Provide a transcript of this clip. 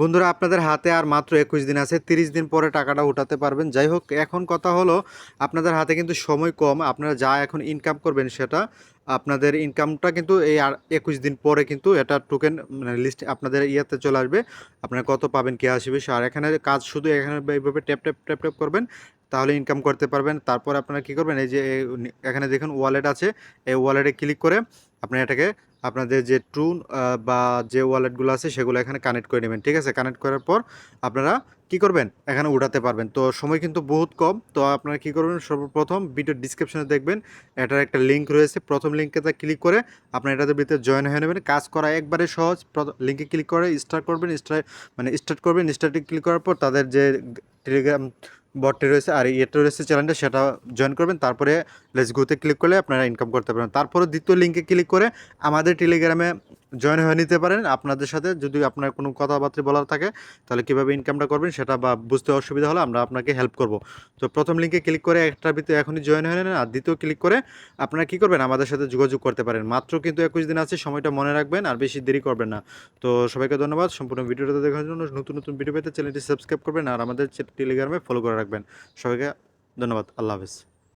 বন্ধুরা, আপনাদের হাতে আর মাত্র একুশ দিন আছে, তিরিশ দিন পরে টাকাটা উঠাতে পারবেন। যাই হোক, এখন কথা হলো, আপনাদের হাতে কিন্তু সময় কম, আপনারা যা এখন ইনকাম করবেন সেটা, আপনাদের ইনকামটা কিন্তু এই আর একুশ দিন পরে কিন্তু এটা টোকেন মানে লিস্ট আপনাদের ইয়েতে চলে আসবে, আপনারা কত পাবেন, কে আসবে আর এখানে কাজ শুধু এখানে এইভাবে ট্যাপ ট্যাপ ট্যাপ ট্যাপ করবেন, তাহলে ইনকাম করতে পারবেন। তারপর আপনারা কী করবেন, এই যে এখানে দেখুন ওয়ালেট আছে, এই ওয়ালেটে ক্লিক করে, আপনি এটাকে আপনাদের যে ট্রুন বা যে ওয়ালেটগুলো আছে সেগুলো এখানে কানেক্ট করে নেবেন, ঠিক আছে? কানেক্ট করার পর আপনারা কি করবেন? এখানে উঠাতে পারবেন। তো সময় কিন্তু বহুত কম। তো আপনারা কি করবেন? সর্বপ্রথম ভিডিও ডিসক্রিপশনে দেখবেন, এটার একটা লিঙ্ক রয়েছে। প্রথম লিঙ্কেতে ক্লিক করে আপনার এটাতে ভিতরে জয়েন হয়ে নেবেন। কাজ করা একবারে সহজ। লিঙ্কে ক্লিক করে স্টার্ট করবেন। স্টার্ট মানে স্টার্ট করবেন। স্টার্টে ক্লিক করার পর তাদের যে টেলিগ্রাম বটটি রয়েছে আর ইয়েটা রয়েছে চ্যানেলটা সেটা জয়েন করবেন, তারপরে লেস গোতে ক্লিক করলে আপনারা ইনকাম করতে পারবেন। তারপরে দ্বিতীয় লিঙ্কে ক্লিক করে আমাদের টেলিগ্রামে জয়েন হয়ে নিতে পারেন। আপনাদের সাথে যদি আপনার কোনো কথাবার্তা বলার থাকে, তাহলে কীভাবে ইনকামটা করবেন সেটা বা বুঝতে অসুবিধা হলে আমরা আপনাকে হেল্প করব। তো প্রথম লিঙ্কে ক্লিক করে একটার ভিতরে এখনই জয়েন হয়ে নেন আর দ্বিতীয় ক্লিক করে আপনারা কী করবেন? আমাদের সাথে যোগাযোগ করতে পারেন। মাত্র কিন্তু একুশ দিন আছে, সময়টা মনে রাখবেন আর বেশি দেরি করবেন না। তো সবাইকে ধন্যবাদ। সম্পূর্ণ ভিডিওটা দেখার জন্য নতুন নতুন ভিডিও পেতে চ্যানেলটি সাবস্ক্রাইব করবেন আর আমাদের টেলিগ্রামে ফলো করে রাখবেন। সবাইকে ধন্যবাদ। আল্লাহ হাফেজ।